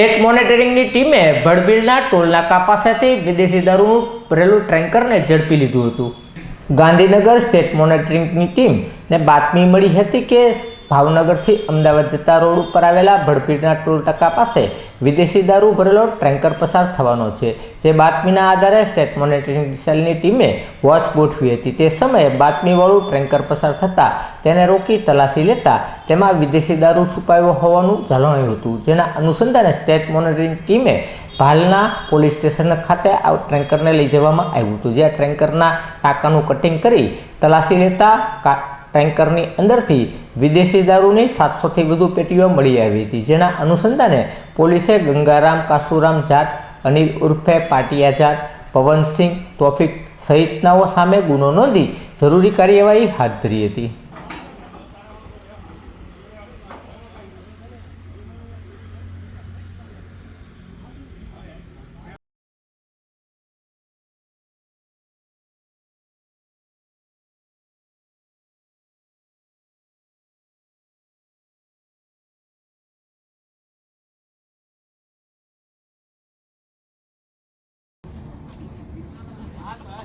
State મોનિટરિંગની ટીમે ભડબીલના ટોલનાકા પાસેથી વિદેશી દારૂનું ભરેલું ટ્રેન્કરને ઝડપી લીધું હતું. ગાંધીનગર સ્ટેટ મોનિટરિંગની ટીમને બાતમી મળી હતી કે ભાવનગરથી અમદાવાદ જતા રોડ ઉપર આવેલા ભડપીટના ટોલ ટકા પાસે વિદેશી દારૂ ભરેલો ટ્રેન્કર પસાર થવાનો છે. જે બાતમીના આધારે સ્ટેટ મોનિટરિંગ સેલની ટીમે વોચ ગોઠવી હતી. તે સમયે બાતમીવાળું ટ્રેન્કર પસાર થતાં તેને રોકી તલાશી લેતા તેમાં વિદેશી દારૂ છુપાયો હોવાનું જણાવ્યું હતું. જેના અનુસંધાને સ્ટેટ મોનિટરિંગ ટીમે ભાલના પોલીસ સ્ટેશન ખાતે આ ટ્રેન્કરને લઈ જવામાં આવ્યું હતું. જ્યાં ટ્રેન્કરના ટાંકાનું કટિંગ કરી તલાશી લેતા ટેન્કરની અંદરથી વિદેશી દારૂની સાતસોથી વધુ પેટીઓ મળી આવી હતી. જેના અનુસંધાને પોલીસે ગંગારામ, કાસુરામ જાટ, અનિલ ઉર્ફે પાટિયા જાટ, પવનસિંહ, તોફિક સહિતનાઓ સામે ગુનો નોંધી જરૂરી કાર્યવાહી હાથ ધરી હતી.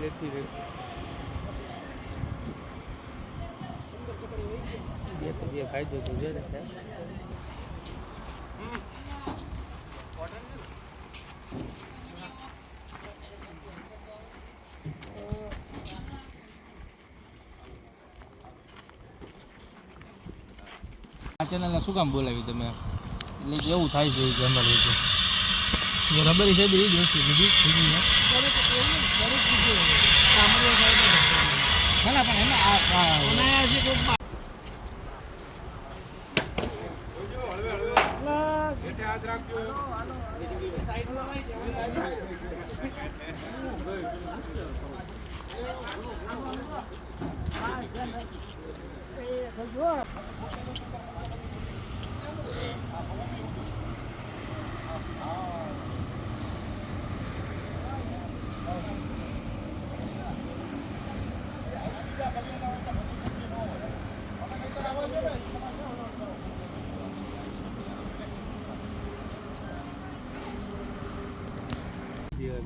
કેટલો આ ચેનલને શું કામ બોલાવી તમે? એટલે એવું થાય છે કે અમારે રબરી છે એ જ ભલા પણ એને અનાયાસી કોઈ સાઈડમાં